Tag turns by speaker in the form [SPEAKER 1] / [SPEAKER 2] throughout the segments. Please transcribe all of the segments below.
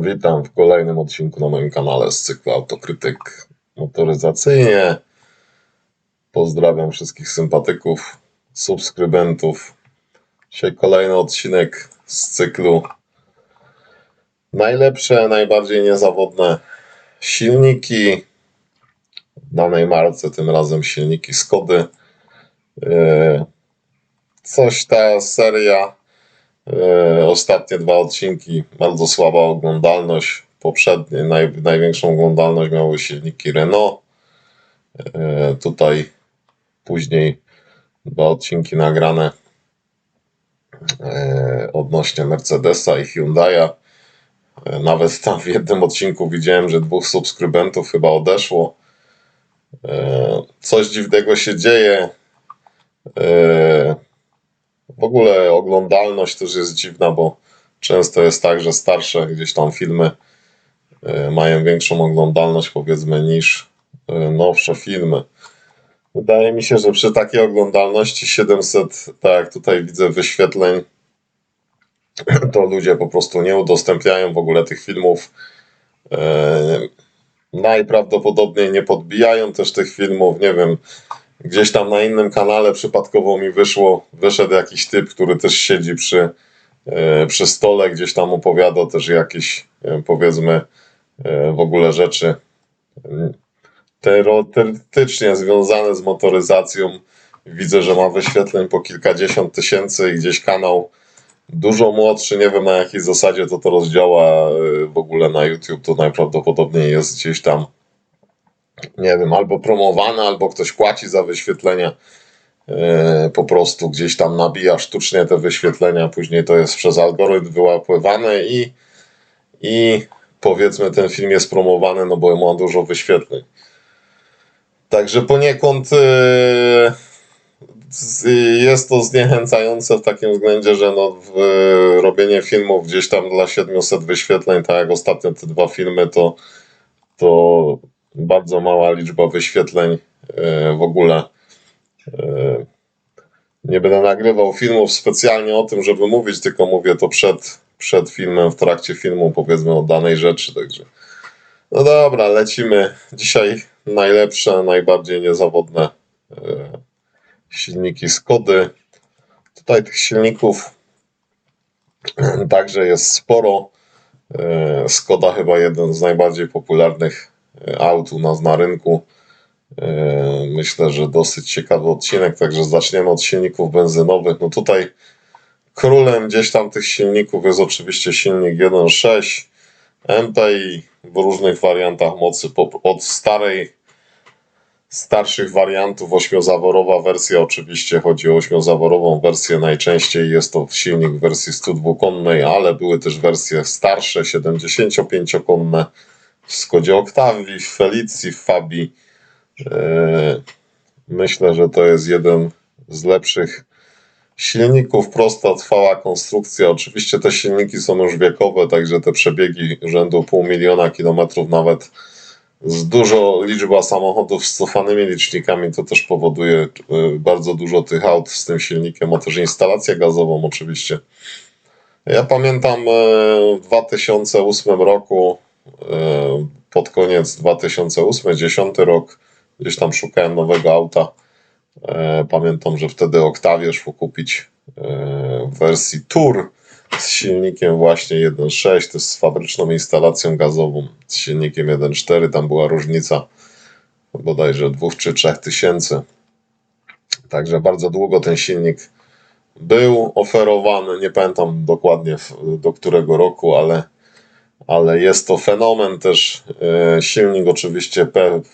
[SPEAKER 1] Witam w kolejnym odcinku na moim kanale z cyklu Autokrytyk Motoryzacyjnie. Pozdrawiam wszystkich sympatyków, subskrybentów. Dzisiaj kolejny odcinek z cyklu Najlepsze, najbardziej niezawodne silniki w danej marce, tym razem silniki Skody. Yy, Coś ta seria Ostatnie dwa odcinki, bardzo słaba oglądalność. Poprzednie, naj, największą oglądalność miały silniki Renault. E, Tutaj później dwa odcinki nagrane e, odnośnie Mercedesa i Hyundai'a. E, Nawet tam w jednym odcinku widziałem, że dwóch subskrybentów chyba odeszło. E, Coś dziwnego się dzieje. W ogóle oglądalność też jest dziwna, bo często jest tak, że starsze gdzieś tam filmy e, mają większą oglądalność, powiedzmy, niż e, nowsze filmy. Wydaje mi się, że przy takiej oglądalności 700, tak jak tutaj widzę wyświetleń, to ludzie po prostu nie udostępniają w ogóle tych filmów. E, Najprawdopodobniej nie podbijają też tych filmów. Nie wiem, gdzieś tam na innym kanale przypadkowo mi wyszło, wyszedł jakiś typ, który też siedzi przy, e, przy stole, gdzieś tam opowiada też jakieś, e, powiedzmy, e, w ogóle rzeczy mm, teoretycznie związane z motoryzacją. Widzę, że ma wyświetleń po kilkadziesiąt tysięcy i gdzieś kanał dużo młodszy, nie wiem na jakiej zasadzie to to rozdziała w ogóle na YouTube, to najprawdopodobniej jest gdzieś tam nie wiem, albo promowane, albo ktoś płaci za wyświetlenia. e, Po prostu gdzieś tam nabija sztucznie te wyświetlenia, później to jest przez algorytm wyłapywane i, i powiedzmy ten film jest promowany, no bo ma dużo wyświetleń. Także poniekąd e, jest to zniechęcające w takim względzie, że no robienie filmów gdzieś tam dla 700 wyświetleń, tak jak ostatnio te dwa filmy, to, to bardzo mała liczba wyświetleń e, w ogóle. E, Nie będę nagrywał filmów specjalnie o tym, żeby mówić, tylko mówię to przed, przed filmem, w trakcie filmu, powiedzmy o danej rzeczy. Także. No dobra, lecimy. Dzisiaj najlepsze, najbardziej niezawodne e, silniki Skody. Tutaj tych silników także jest sporo. Skoda chyba jeden z najbardziej popularnych aut u nas na rynku. E, Myślę, że dosyć ciekawy odcinek, także zaczniemy od silników benzynowych. No tutaj królem gdzieś tam tych silników jest oczywiście silnik 1.6 MPI w różnych wariantach mocy, od starej starszych wariantów ośmiozaworowa wersja oczywiście chodzi o ośmiozaworową wersję najczęściej jest to silnik w wersji 102-konnej, ale były też wersje starsze 75-konne w Skodzie Octavii, w Felicji, w Fabii. Eee, Myślę, że to jest jeden z lepszych silników, prosta, trwała konstrukcja. Oczywiście te silniki są już wiekowe, także te przebiegi rzędu pół miliona kilometrów nawet z dużo liczba samochodów z cofanymi licznikami, to też powoduje y, bardzo dużo tych aut z tym silnikiem, a też instalację gazową oczywiście. Ja pamiętam e, w 2008 roku, e, pod koniec 2008-2010 rok, gdzieś tam szukałem nowego auta. E, Pamiętam, że wtedy Octavię szło kupić e, w wersji Tour z silnikiem właśnie 1.6, to jest z fabryczną instalacją gazową, z silnikiem 1.4, tam była różnica bodajże 2 czy 3 tysięcy. Także bardzo długo ten silnik był oferowany, nie pamiętam dokładnie do którego roku, ale, ale jest to fenomen też. E, Silnik oczywiście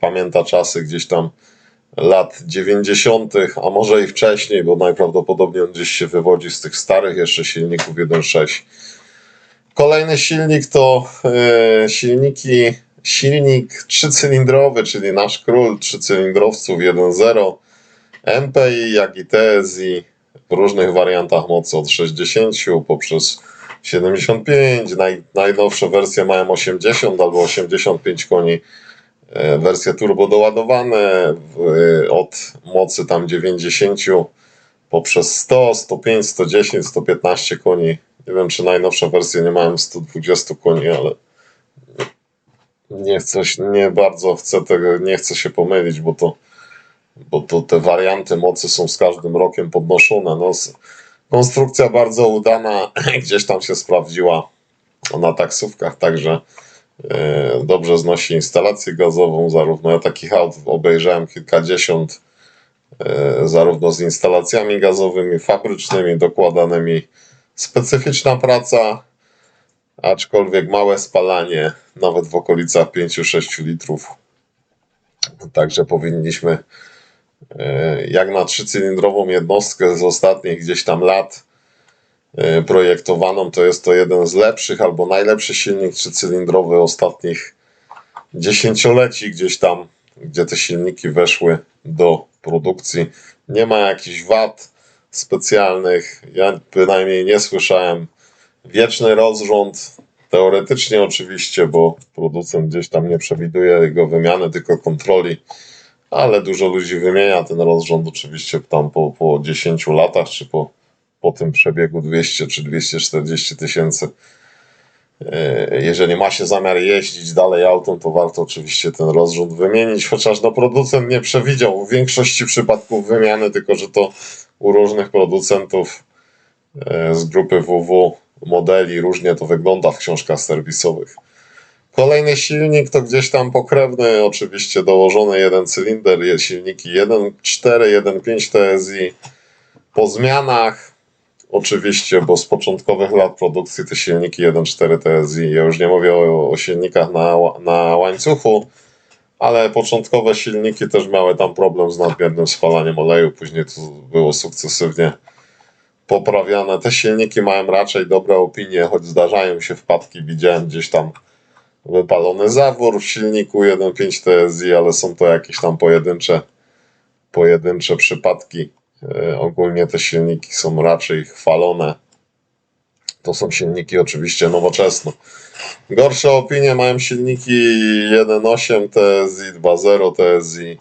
[SPEAKER 1] pamięta czasy gdzieś tam lat 90., a może i wcześniej, bo najprawdopodobniej on gdzieś się wywodzi z tych starych jeszcze silników 1.6. Kolejny silnik to e, silniki, silnik trzycylindrowy, czyli nasz król trzycylindrowców 1.0 MPI, jak i TSI w różnych wariantach mocy od 60 poprzez 75. Naj, najnowsze wersje mają 80 albo 85 koni. E, Wersje turbo doładowane e, od mocy tam 90 poprzez 100, 105, 110, 115 koni. Nie wiem, czy najnowsze wersje nie mają 120 koni, ale nie chcę, nie bardzo chcę tego, nie chcę się pomylić, bo to, bo to te warianty mocy są z każdym rokiem podnoszone. No, konstrukcja bardzo udana, gdzieś tam się sprawdziła na taksówkach, także e, dobrze znosi instalację gazową, zarówno ja takich aut obejrzałem kilkadziesiąt, e, zarówno z instalacjami gazowymi, fabrycznymi, dokładanymi. Specyficzna praca, aczkolwiek małe spalanie, nawet w okolicach 5-6 litrów. Także powinniśmy, jak na trzycylindrową jednostkę z ostatnich gdzieś tam lat e, projektowaną, to jest to jeden z lepszych albo najlepszy silnik trzycylindrowy ostatnich dziesięcioleci gdzieś tam, gdzie te silniki weszły do produkcji. Nie ma jakichś wad specjalnych, ja bynajmniej nie słyszałem. Wieczny rozrząd, teoretycznie oczywiście, bo producent gdzieś tam nie przewiduje jego wymiany, tylko kontroli, ale dużo ludzi wymienia ten rozrząd oczywiście tam po, po 10 latach, czy po, po tym przebiegu 200 czy 240 tysięcy. E, Jeżeli ma się zamiar jeździć dalej autem, to warto oczywiście ten rozrząd wymienić, chociaż no producent nie przewidział w większości przypadków wymiany, tylko że to u różnych producentów e, z grupy WW modeli różnie to wygląda w książkach serwisowych. Kolejny silnik to gdzieś tam pokrewny, oczywiście dołożony jeden cylinder, silniki 1.4, 1.5 TSI. Po zmianach Oczywiście, bo z początkowych lat produkcji te silniki 1.4 TSI, ja już nie mówię o, o silnikach na, na łańcuchu, ale początkowe silniki też miały tam problem z nadmiernym spalaniem oleju, później to było sukcesywnie poprawiane. Te silniki mają raczej dobre opinie, choć zdarzają się wpadki, widziałem gdzieś tam wypalony zawór w silniku 1.5 TSI, ale są to jakieś tam pojedyncze, pojedyncze przypadki. E, Ogólnie te silniki są raczej chwalone. To są silniki oczywiście nowoczesne. Gorsze opinie mają silniki 1.8 TSI, 2.0 TSI.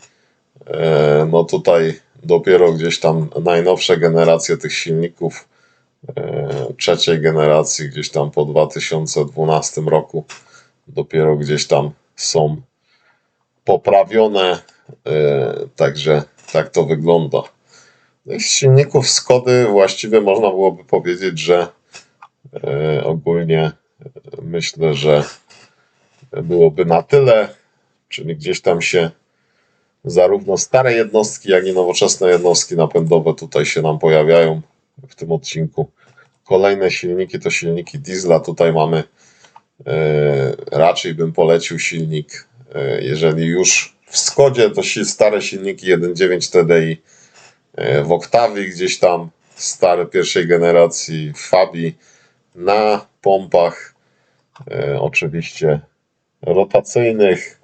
[SPEAKER 1] No tutaj dopiero gdzieś tam najnowsze generacje tych silników e, trzeciej generacji, gdzieś tam po 2012 roku, dopiero gdzieś tam są poprawione. E, Także tak to wygląda. No Z silników Skody właściwie można byłoby powiedzieć, że e, ogólnie e, myślę, że byłoby na tyle, czyli gdzieś tam się zarówno stare jednostki, jak i nowoczesne jednostki napędowe tutaj się nam pojawiają w tym odcinku. Kolejne silniki to silniki diesla. Tutaj mamy raczej bym polecił silnik, e, jeżeli już w Skodzie, to stare silniki 1.9 TDI e, w Octavii gdzieś tam, stare pierwszej generacji w Fabii na pompach e, oczywiście rotacyjnych,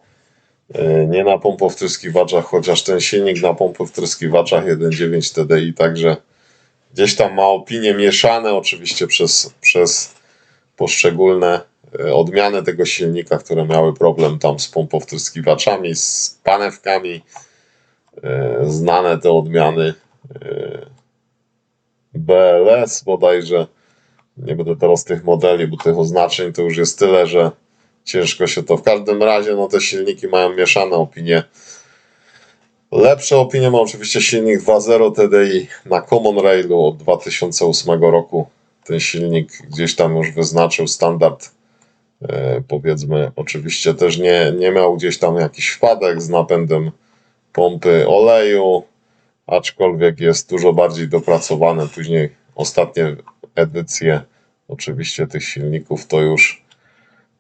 [SPEAKER 1] e, nie na pompowtryskiwaczach, chociaż ten silnik na pompowtryskiwaczach 1.9 TDI także gdzieś tam ma opinie mieszane oczywiście przez, przez poszczególne e, odmiany tego silnika, które miały problem tam z pompowtryskiwaczami, z panewkami, e, znane te odmiany e, BLS bodajże. Nie będę teraz tych modeli, bo tych oznaczeń to już jest tyle, że ciężko się to. W każdym razie, no te silniki mają mieszane opinie. Lepsze opinie ma oczywiście silnik 2.0 TDI na Common Railu od 2008 roku. Ten silnik gdzieś tam już wyznaczył standard. E, powiedzmy, oczywiście też nie, nie miał gdzieś tam jakichś wpadek z napędem pompy oleju, aczkolwiek jest dużo bardziej dopracowane. Później ostatnie edycje oczywiście tych silników to już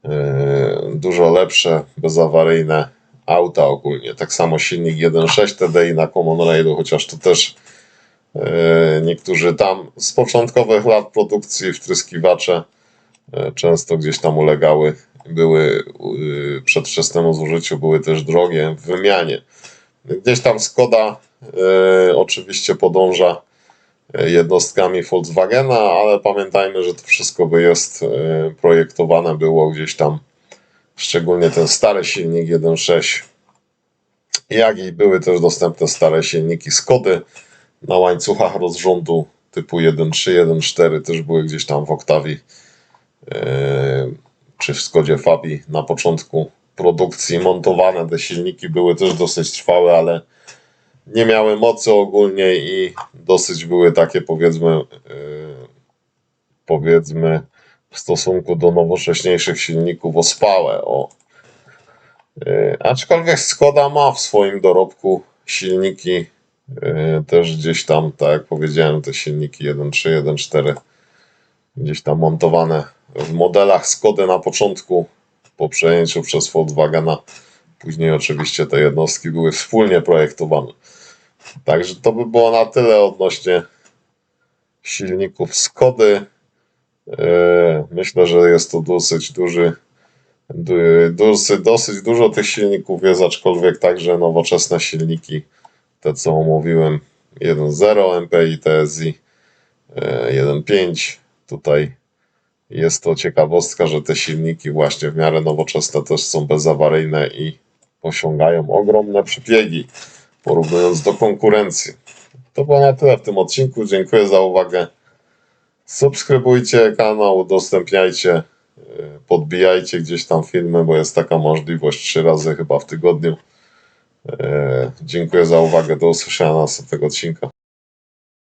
[SPEAKER 1] e, dużo lepsze, bezawaryjne auta ogólnie. Tak samo silnik 1.6 TDI na Common Railu, chociaż to też e, niektórzy tam z początkowych lat produkcji wtryskiwacze często gdzieś tam ulegały, były e, przedwczesnemu zużyciu, były też drogie w wymianie. Gdzieś tam Skoda e, oczywiście podąża e, jednostkami Volkswagena, ale pamiętajmy, że to wszystko by jest e, projektowane było gdzieś tam, szczególnie ten stary silnik 1.6, jak i były też dostępne stare silniki Skody na łańcuchach rozrządu typu 1.3, 1.4 też były gdzieś tam w yy, czy w Skodzie Fabii na początku produkcji montowane. Te silniki były też dosyć trwałe, ale nie miały mocy ogólnie i dosyć były takie powiedzmy yy, powiedzmy w stosunku do nowocześniejszych silników ospałe. O. Yy, aczkolwiek Skoda ma w swoim dorobku silniki yy, też gdzieś tam, tak jak powiedziałem, te silniki 1.3, 1.4 gdzieś tam montowane w modelach Skody na początku po przejęciu przez Volkswagena. Później oczywiście te jednostki były wspólnie projektowane. Także to by było na tyle odnośnie silników Skody. Yy, Myślę, że jest to dosyć duży, du- dosyć, dosyć dużo tych silników jest, aczkolwiek także nowoczesne silniki, te co omówiłem, 1.0 MPI TSI, yy, 1.5. Tutaj jest to ciekawostka, że te silniki właśnie w miarę nowoczesne też są bezawaryjne i osiągają ogromne przebiegi, porównując do konkurencji. To było na tyle w tym odcinku. Dziękuję za uwagę. Subskrybujcie kanał, udostępniajcie, yy, podbijajcie gdzieś tam filmy, bo jest taka możliwość trzy razy chyba w tygodniu. Yy, Dziękuję za uwagę. Do usłyszenia na następnego odcinka.